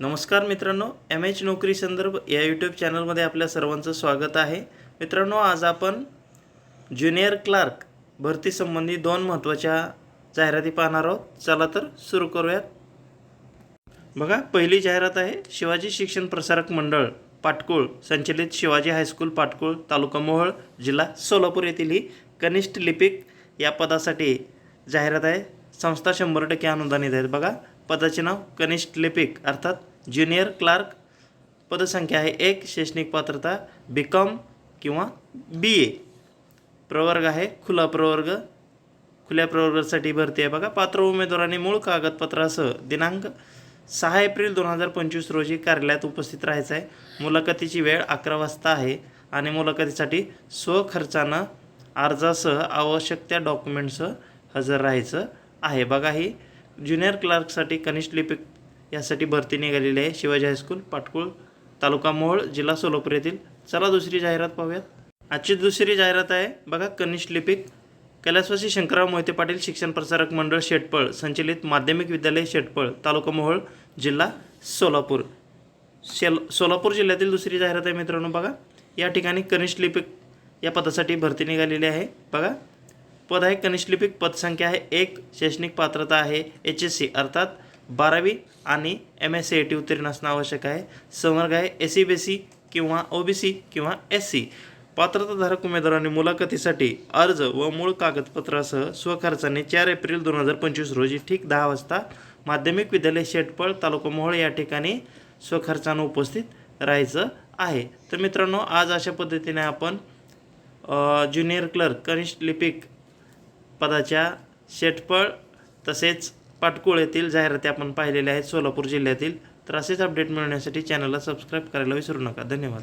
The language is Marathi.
नमस्कार मित्रांनो एम एच नोकरी संदर्भ या यूट्यूब चॅनलमध्ये आपल्या सर्वांचं स्वागत आहे. मित्रांनो आज आपण ज्युनियर क्लार्क भरतीसंबंधी दोन महत्त्वाच्या जाहिराती पाहणार आहोत. चला तर सुरू करूयात. बघा पहिली जाहिरात आहे शिवाजी शिक्षण प्रसारक मंडळ पाटकुळ संचलित शिवाजी हायस्कूल पाटकुळ तालुका मोहोळ जिल्हा सोलापूर येथील ही कनिष्ठ लिपिक या पदासाठी जाहिरात आहे. संस्था शंभर टक्के अनुदानित आहेत. बघा पदाचे नाव कनिष्ठ लिपिक अर्थात ज्युनियर क्लार्क. पदसंख्या आहे एक शैक्षणिक पात्रता बी कॉम किंवा बी ए प्रवर्ग आहे खुला प्रवर्ग. खुल्या प्रवर्गासाठी भरती आहे बघा पात्र उमेदवारांनी मूळ कागदपत्रासह दिनांक सहा एप्रिल दोन हजार पंचवीस रोजी कार्यालयात उपस्थित राहायचं आहे. मुलाखतीची वेळ अकरा वाजता आहे आणि मुलाखतीसाठी स्वखर्चानं अर्जासह आवश्यक त्या डॉक्युमेंटसह हजर राहायचं आहे. बघा ही ज्युनियर क्लार्कसाठी कनिष्ठ लिपिक यासाठी भरती निघालेली आहे. शिवाजी हायस्कूल पाटकुळ तालुका मोहोळ जिल्हा सोलापूर येथील. चला दुसरी जाहिरात पाहूयात. आजची दुसरी जाहिरात आहे. बघा कनिष्ठ लिपिक कैलासवासी शंकरराव मोहिते पाटील शिक्षण प्रसारक मंडळ शेटपळ संचलित माध्यमिक विद्यालय शेटपळ तालुका मोहोळ जिल्हा सोलापूर. शेल सोलापूर जिल्ह्यातील दुसरी जाहिरात आहे मित्रांनो बघा. या ठिकाणी कनिष्ठ लिपिक या पदासाठी भरती निघालेली आहे. बघा पद आहे कनिष्ठ लिपिक पदसंख्या आहे एक शैक्षणिक पात्रता आहे एच एस सी अर्थात बारावी आणि M S C A T उत्तीर्ण असणं आवश्यक आहे. संवर्ग आहे एस सी बी सी किंवा ओ बी सी किंवा एस सी पात्रताधारक उमेदवारांनी मुलाखतीसाठी अर्ज व मूळ कागदपत्रासह स्वखर्चाने चार एप्रिल दोन हजार पंचवीस रोजी ठीक दहा वाजता माध्यमिक विद्यालय शेटपळ तालुका मोहोळ या ठिकाणी स्वखर्चानं उपस्थित राहायचं आहे. तर मित्रांनो आज अशा पद्धतीने आपण ज्युनियर क्लर्क कनिष्ठ लिपिक पदाच्या शेटपळ तसेच पाटकुळ येथील जाहिराती आपण पाहिलेल्या आहेत सोलापूर जिल्ह्यातील तर असेच अपडेट मिळवण्यासाठी चॅनलला सबस्क्राईब करायला विसरू नका. धन्यवाद.